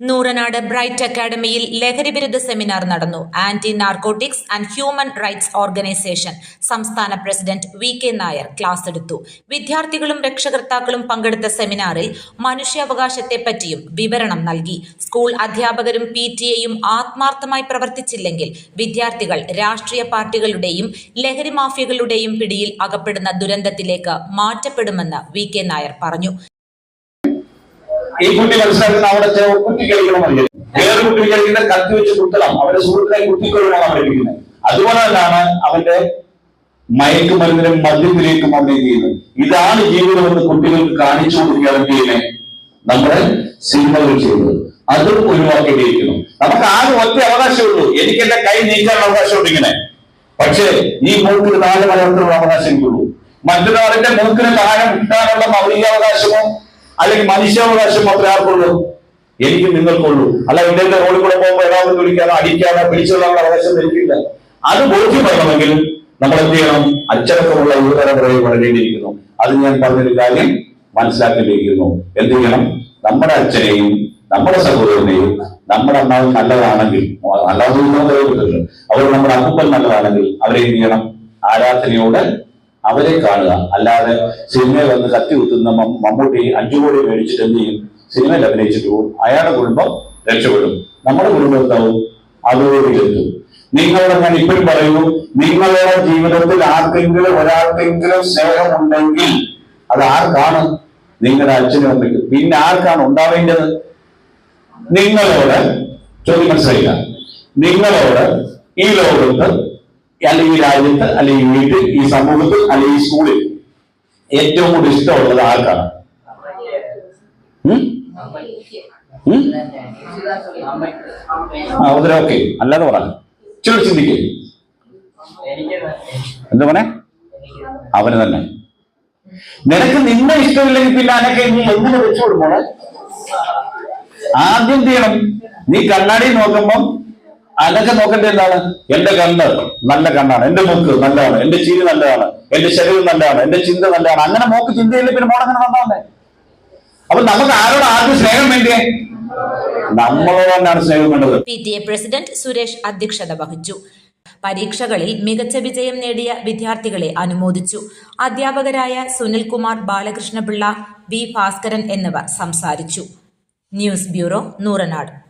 Nooranad bright അക്കാദമിയിൽ ലഹരിവിരുദ്ധ seminar നടന്നു. Anti narcotics and human rights organisation സംസ്ഥാന president V K Nair class എടുത്തു. വിദ്യാർത്ഥികളും രക്ഷകർത്താക്കളും പങ്കെടുത്ത സെമിനാറിൽ മനുഷ്യാവകാശത്തെപ്പറ്റിയും വിവരണം നൽകി. സ്കൂൾ അധ്യാപകരും പി ടി എയും ആത്മാർത്ഥമായി പ്രവർത്തിച്ചില്ലെങ്കിൽ വിദ്യാർത്ഥികൾ രാഷ്ട്രീയ പാർട്ടികളുടെയും ലഹരി മാഫിയകളുടെയും പിടിയിൽ അകപ്പെടുന്ന ദുരന്തത്തിലേക്ക് മാറ്റപ്പെടുമെന്ന് വി കെ നായർ പറഞ്ഞു. ഈ കുട്ടി മനസ്സിലാക്കുന്ന അവിടെ ചില കുട്ടി കളിക്കണം അറിയാം വേറെ കുട്ടി കളിക്കുന്ന കത്തി വെച്ച് കുത്തണം. അവന്റെ സുഹൃത്തിനെ കുത്തിക്കൊള്ളണം പഠിപ്പിക്കുന്നത് അതുപോലെ തന്നെയാണ് അവന്റെ മയക്കുമരുന്നിനും മദ്യത്തിലേക്കും അവനെ ചെയ്യുന്നത്? ഇതാണ് ജീവിതമെന്ന് കുട്ടികൾക്ക് കാണിച്ചു കൊടുക്കുകയാണ് നമ്മുടെ സിനിമകൾ ചെയ്തത് അതും ഒഴിവാക്കേണ്ടിയിരിക്കുന്നു നമുക്ക് ആകെ ഒറ്റ അവകാശമുള്ളൂ. എനിക്ക് എന്റെ കൈ നീക്കാനുള്ള അവകാശമുണ്ട് ഇങ്ങനെ. പക്ഷേ ഈ മൂക്കിന് താഴെ വളർത്തുള്ള അവകാശം എനിക്കുള്ളൂ. മറ്റൊരാളിന്റെ മൂക്കിന് താഴെ കിട്ടാനുള്ള മൗലികാവകാശമോ അല്ലെങ്കിൽ മനുഷ്യാവകാശം മാത്രമേ ആർക്കുള്ളൂ? എനിക്ക് നിങ്ങൾക്കുള്ളൂ. അല്ല ഇന്ത്യയുടെ റോഡിൽ കൂടെ പോകുമ്പോൾ ഏതാവത് വിളിക്കാതെ അടിക്കാതെ പിടിച്ചുള്ള അവകാശം എനിക്കില്ല. അത് ബോധ്യപ്പെടണമെങ്കിൽ നമ്മൾ എന്ത് ചെയ്യണം? അച്ചടക്കമുള്ള യുവതലമുറയെ വളരേണ്ടിയിരിക്കുന്നു. അത് ഞാൻ പറഞ്ഞൊരു കാര്യം മനസ്സിലാക്കേണ്ടിയിരിക്കുന്നു എന്ത് ചെയ്യണം? നമ്മുടെ അച്ഛനെയും നമ്മുടെ സഹോദരനെയും നമ്മുടെ അമ്മാവ് നല്ലതാണെങ്കിൽ അല്ലാതെ അവർ നമ്മുടെ അപ്പൻ നല്ലതാണെങ്കിൽ അവരെ എന്ത് ചെയ്യണം? ആരാധനയോടെ അവരെ കാണുക. അല്ലാതെ സിനിമയിൽ വന്ന് കത്തി കുത്തുന്ന മമ്മൂട്ടി അഞ്ചു കോടി മേടിച്ചിട്ട് എന്ത് ചെയ്യും? സിനിമയിൽ അഭിനയിച്ചിട്ട് പോകും. അയാളുടെ കുടുംബം രക്ഷപ്പെടും. നമ്മുടെ കുടുംബം എന്താവും? അതോടെ എത്തും നിങ്ങളോട് ഞാൻ ഇപ്പോഴും പറയൂ നിങ്ങളുടെ ജീവിതത്തിൽ ആർക്കെങ്കിലും ഒരാൾക്കെങ്കിലും സ്നേഹമുണ്ടെങ്കിൽ അത് ആർക്കാണ്? നിങ്ങളുടെ അച്ഛനും അമ്മയ്ക്കും. പിന്നെ ആർക്കാണ് ഉണ്ടാവേണ്ടത്? നിങ്ങളോട് ചോദ്യം മനസ്സിലായില്ല. നിങ്ങളോട് ഈ ലോകത്ത് അല്ലെങ്കിൽ രാജ്യത്ത് അല്ലെങ്കിൽ വീട്ടിൽ ഈ സമൂഹത്തിൽ അല്ലെങ്കിൽ സ്കൂളിൽ ഏറ്റവും കൂടുതൽ ഇഷ്ടമുള്ളത് ആർക്കാണ്? ഓക്കെ അല്ലാതെ പറ. ചില ചിന്തിക്കും. എന്താ പറ അവന് തന്നെ. നിനക്ക് നിന്നെ ഇഷ്ടമില്ലെങ്കിൽ പിന്നെ അനക്കെ നീ എങ്ങനെ വെച്ചു കൊടുക്കണം ആദ്യം ചെയ്യണം. നീ കണ്ണാടി നോക്കുമ്പം അനക്കെ നോക്കേണ്ടത് എന്താണ്? എന്റെ കണ്ണ് നല്ല കണ്ണാണ്. എന്റെ മൂക്ക് നല്ലതാണ്. എന്റെ ചിരി നല്ലതാണ്. എന്റെ ശരീരം നല്ലതാണ്. എന്റെ ചിന്ത നല്ലതാണ്. അങ്ങനെ മോക്ക് ചിന്തയില്ല? പിന്നെ മോളങ്ങനെ നന്നാവുന്നേ അപ്പൊ നമുക്ക് ആരോട് ആദ്യം സ്നേഹം വേണ്ടിയേ നമ്മളോട് തന്നെയാണ് സ്നേഹം വേണ്ടത്. P T A president Suresh അധ്യക്ഷത വഹിച്ചു. പരീക്ഷകളിൽ മികച്ച വിജയം നേടിയ വിദ്യാർത്ഥികളെ അനുമോദിച്ചു. അധ്യാപകരായ സുനിൽകുമാർ ബാലകൃഷ്ണപിള്ള വി ഭാസ്കരൻ എന്നിവർ സംസാരിച്ചു. News bureau Nooranad.